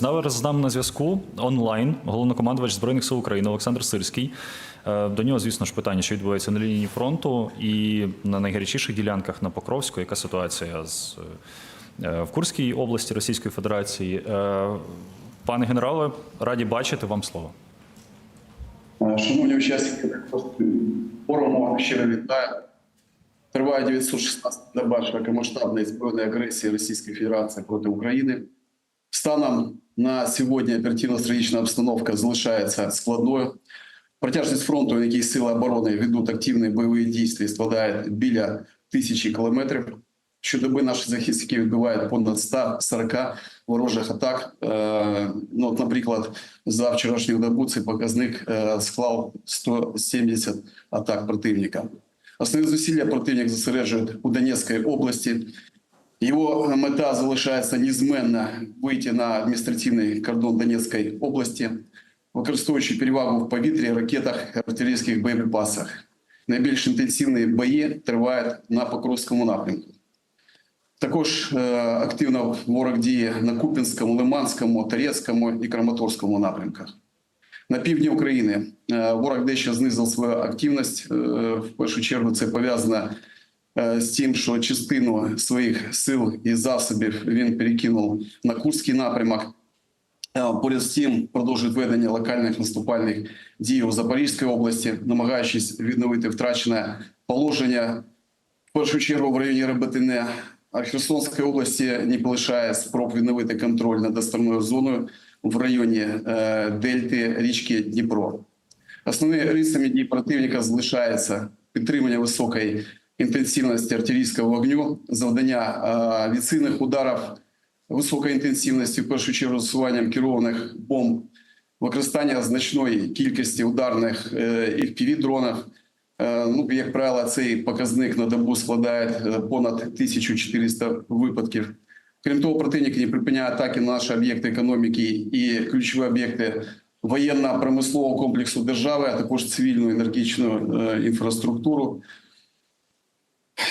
Зараз з нами на зв'язку онлайн головнокомандувач збройних сил України Олександр Сирський. Е, До нього, звісно ж, питання, що відбувається на лінії фронту і на найгарячіших ділянках на Покровську. Яка ситуація з е, в Курській області Російської Федерації? Е, Пане генерале, раді бачити вам слово. Шановні учасники форуму, щиро вітаю. Триває 916 доба широкомасштабної збройної агресії Російської Федерації проти України. Станом на сьогодні оперативно-стратегічна обстановка залишається складною. Протяжність фронту, на якій сили оборони ведуть активні бойові дії, складає біля тисячі кілометрів. Щодоби наші захисники відбивають понад 140 ворожих атак. Е, Ну, наприклад, за вчорашню добу цей показник е, склав 170 атак противника. Основні зусилля противник зосереджує у Донецькій області. Його мета залишається незмінна вийти на адміністративний кордон Донецької області, використовуючи перевагу в повітрі, ракетах, артилерійських боєприпасах. Найбільш інтенсивні бої тривають на Покровському напрямку. Також е, активно ворог діє на Купінському, Лиманському, Торецькому і Краматорському напрямках. На півдні України е, ворог дещо знизив свою активність. Е, В першу чергу це пов'язано з тим, що частину своїх сил і засобів він перекинув на Курський напрямок. Е, Поряд з тим продовжують ведення локальних наступальних дій у Запорізькій області, намагаючись відновити втрачене положення в першу чергу в районі Ребетине. А області не полишає спроб відновити контроль над островною зоною в районі е, дельти річки Дніпро. Основними рисами дій противника залишається підтримання високої інтенсивності артилерійського вогню, завдання е, відсильних ударів високої інтенсивності, в першу чергу застосуванням керованих бомб, використання значної кількості ударних е, fpv дронів Е, Ну, як правило, цей показник на добу складає е, понад 1400 випадків. Крім того, противник не припиняє атаки на наші об'єкти економіки і ключові об'єкти воєнно-промислового комплексу держави, а також цивільну енергетичну е, інфраструктуру.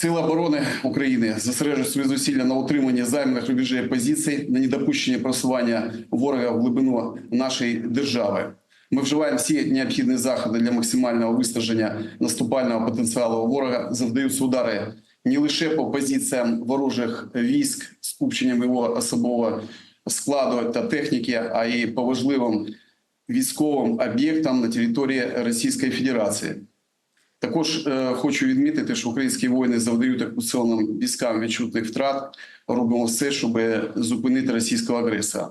Сили оборони України зосереджують свої зусилля на утриманні займаних рубежів позицій, на недопущенні просування ворога в глибину нашої держави. Ми вживаємо всі необхідні заходи для максимального вистраження наступального потенціалу ворога. Завдаються удари не лише по позиціям ворожих військ з купченням його особового складу та техніки, а й по важливим військовим об'єктам на території Російської Федерації. Також е, хочу відмітити, що українські воїни завдають окупаційним військам відчутних втрат. Робимо все, щоб зупинити російського агресора.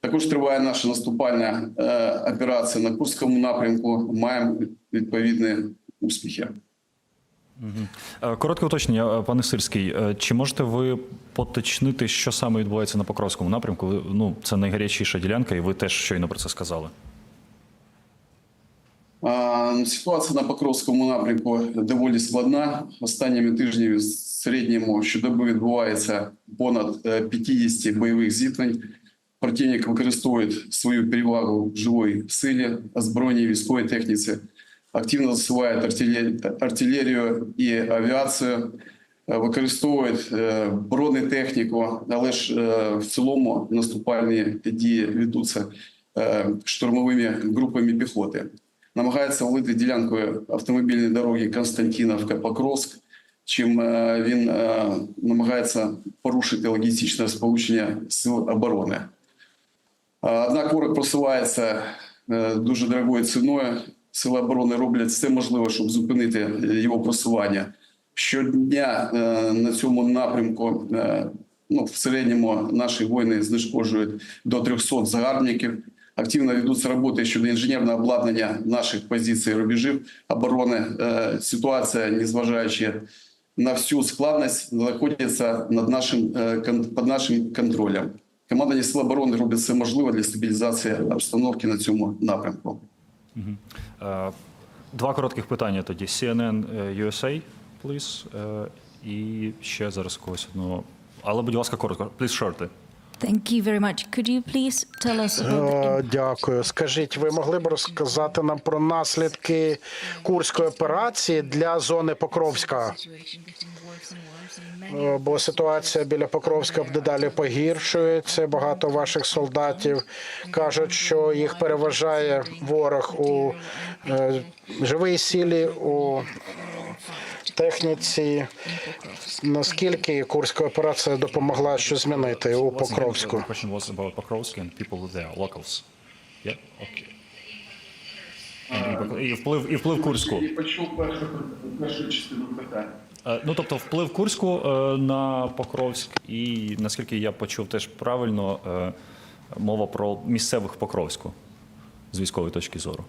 Також триває наша наступальна е, операція на Курському напрямку. Маємо відповідні успіхи. Е, Коротке уточнення, е, пане Сирський. Е, Чи можете ви поточнити, що саме відбувається на Покровському напрямку? Ну, це найгарячіша ділянка, і ви теж щойно про це сказали. Ситуація на Покровському напрямку доволі складна. Останніми тижнями в середньому щодоби відбувається понад е, 50 бойових зіткнень. Противник використовує свою перевагу в живій силі, озброєній військовій техніці, активно засуває артилерію і авіацію, е, використовує е, бронетехніку, але ж е, в цілому наступальні дії ведуться е, штурмовими групами піхоти намагається влити ділянкою автомобільної дороги Константиновка-Покровськ, чим е, він е, намагається порушити логістичне сполучення сил оборони. Е, Однак ворог просувається дуже дорогою ціною. Сили оборони роблять все можливе, щоб зупинити його просування. Щодня на цьому напрямку ну, в середньому наші воїни знешкоджують до 300 загарбників. Активно ведуться роботи щодо інженерного обладнання наших позицій рубежів оборони. Е, Ситуація, незважаючи на всю складність, знаходиться над нашим е, під нашим контролем. Командування Сил оборони робить все можливе для стабілізації обстановки на цьому напрямку. Е, Два коротких питання тоді. CNN е, USA, please. Е, І ще зараз когось одного. Але, будь ласка, коротко. Please shortly. Thank you very much. Could you please tell us about the Е, Дякую. Скажіть, ви могли б розказати нам про наслідки курської операції для зони Покровська? Е, Бо ситуація біля Покровська дедалі погіршується. Багато ваших солдатів кажуть, що їх переважає ворог у е, живій силі, у техніці. Наскільки курська операція допомогла що змінити у Покровську? І, вплив, і вплив Курську. І почув першу, першу частину питання. Е, Ну, тобто, вплив Курську е, на Покровськ, і наскільки я почув теж правильно, е, мова про місцевих Покровську з військової точки зору.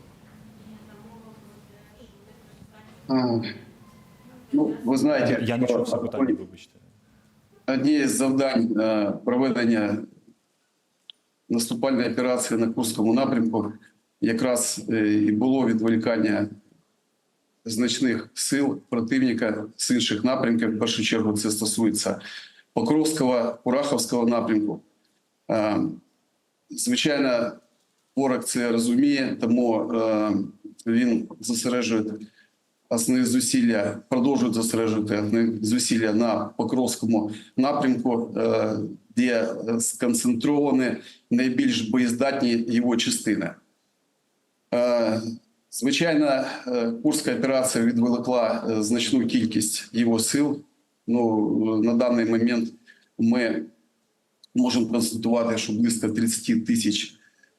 Ну, ви знаєте, Я не чув все питання, вибачте. Однією з завдань е, проведення наступальної операції на Курському напрямку якраз е, і було відволікання значних сил противника з інших напрямків. В першу чергу це стосується Покровського, Кураховського напрямку. Е, Звичайно, ворог це розуміє, тому він зосереджує основні зусилля, продовжують зосереджувати основні зусилля на Покровському напрямку, е, де е, сконцентровані найбільш боєздатні його частини. Е, Звичайно, Курська операція відволікла е, значну кількість його сил. Ну, на даний момент ми можемо констатувати, що близько 30 тисяч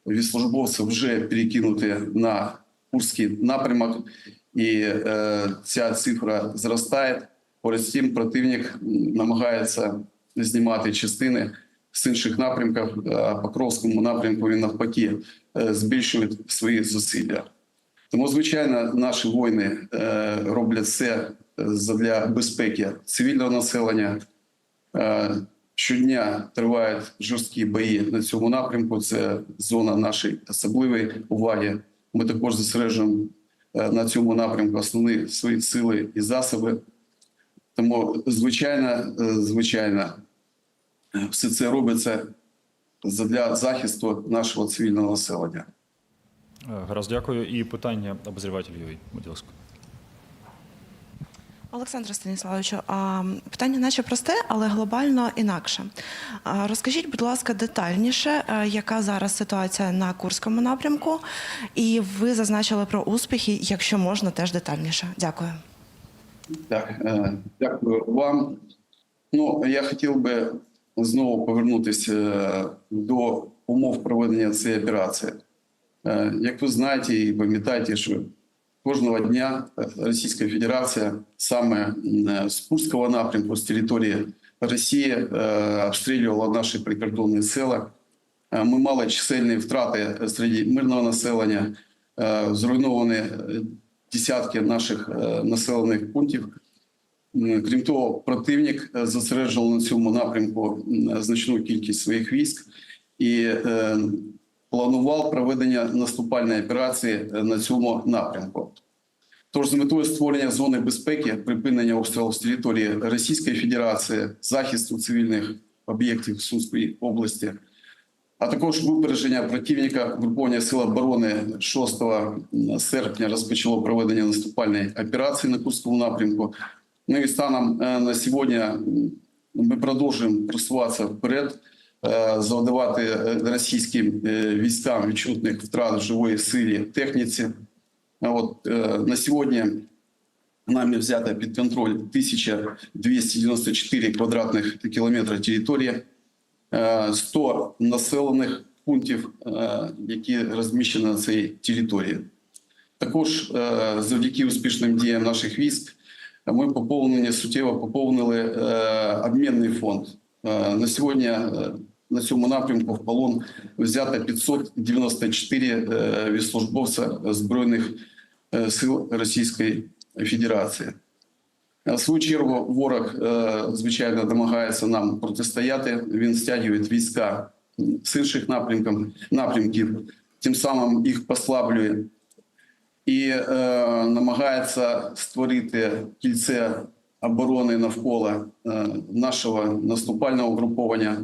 військовослужбовців вже перекинуті на Курський напрямок, і е, ця цифра зростає. Поряд з тим, противник намагається знімати частини з інших напрямків. А Покровському напрямку він навпаки е, збільшує свої зусилля. Тому, звичайно, наші воїни е, роблять все для безпеки цивільного населення. Е, Щодня тривають жорсткі бої на цьому напрямку. Це зона нашої особливої уваги. Ми також зосереджуємо е, на цьому напрямку основні свої сили і засоби. Тому, звичайно, е, звичайно, е, все це робиться для захисту нашого цивільного населення. Е, Гаразд, дякую. І питання обозріватель Юрій, будь ласка. Олександре Станіславовичу, питання наче просте, але глобально інакше. Розкажіть, будь ласка, детальніше, яка зараз ситуація на Курському напрямку, і ви зазначили про успіхи, якщо можна, теж детальніше. Дякую. Так, е, дякую вам. Ну, я хотів би знову повернутися е, до умов проведення цієї операції. Е, Як ви знаєте і пам'ятаєте, що кожного дня Російська Федерація саме з Курського напрямку, з території Росії, е, обстрілювала наші прикордонні села. Е, Ми мали чисельні втрати серед мирного населення, е, зруйновані десятки наших населених пунктів. Крім того, противник зосереджував на цьому напрямку значну кількість своїх військ і планував проведення наступальної операції е, на цьому напрямку. Тож з метою створення зони безпеки, припинення обстрілів з території Російської Федерації, захисту цивільних об'єктів Сумської області, а також випередження противника угруповання Сил оборони 6 серпня розпочало проведення наступальної операції на Курському напрямку. Ну і станом е, на сьогодні ми продовжуємо просуватися вперед, завдавати е, російським е, військам відчутних втрат живої силі техніці. От е, на сьогодні нами взято під контроль 1294 квадратних кілометри території, е, 100 населених пунктів, е, які розміщені на цій території. Також е, завдяки успішним діям наших військ ми поповнені суттєво поповнили е, обмінний фонд. Е, На сьогодні е, на цьому напрямку в полон взято 594 е, військовослужбовця збройних е, сил Російської Федерації. В свою чергу ворог, е, звичайно, намагається нам протистояти. Він стягує війська з інших напрямків, напрямків, тим самим їх послаблює і е, намагається створити кільце оборони навколо е, нашого наступального угруповання.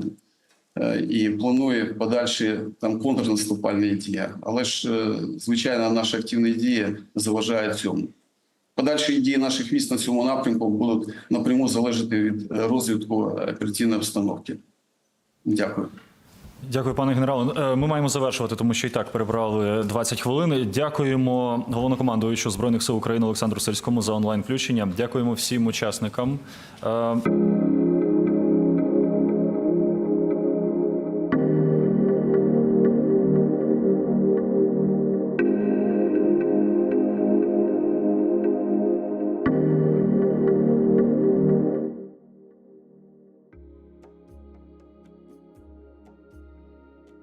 Е, і планує подальші там контрнаступальні дії. Але ж, е, звичайно, наші активні дії заважають цьому. Подальші дії наших військ на цьому напрямку будуть напряму залежати від е, розвитку оперативної обстановки. Дякую. Дякую, пане генерале. Ми маємо завершувати, тому що і так перебрали 20 хвилин. Дякуємо головнокомандуючу збройних сил України Олександру Сельському за онлайн включення. Дякуємо всім учасникам.